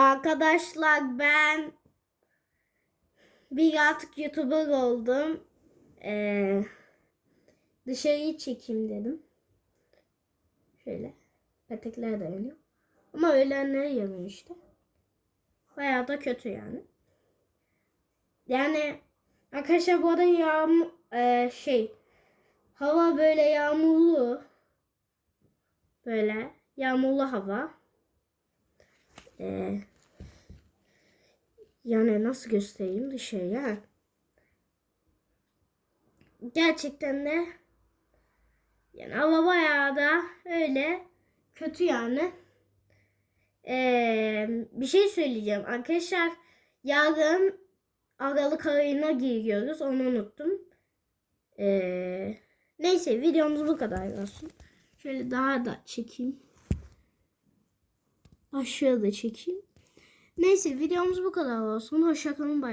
Arkadaşlar ben bir artık YouTuber oldum. Ee, dışarıyı çekeyim dedim. Şöyle. Petekler dayanıyor. Ama öğlenleri yanıyor işte. Bayağı da kötü yani. Yani arkadaşlar bu arada yağmur e, şey hava böyle yağmurlu. Böyle yağmurlu hava. Ee, yani nasıl göstereyim dışarıya? Gerçekten de yani hava bayağı da öyle kötü yani. Ee, bir şey söyleyeceğim arkadaşlar. Yarın Aralık ayına giriyoruz. Onu unuttum. Ee, neyse videomuz bu kadar olsun. Şöyle daha da çekeyim. Aşağıda çekeyim. Neyse videomuz bu kadar olsun. Hoşçakalın bay.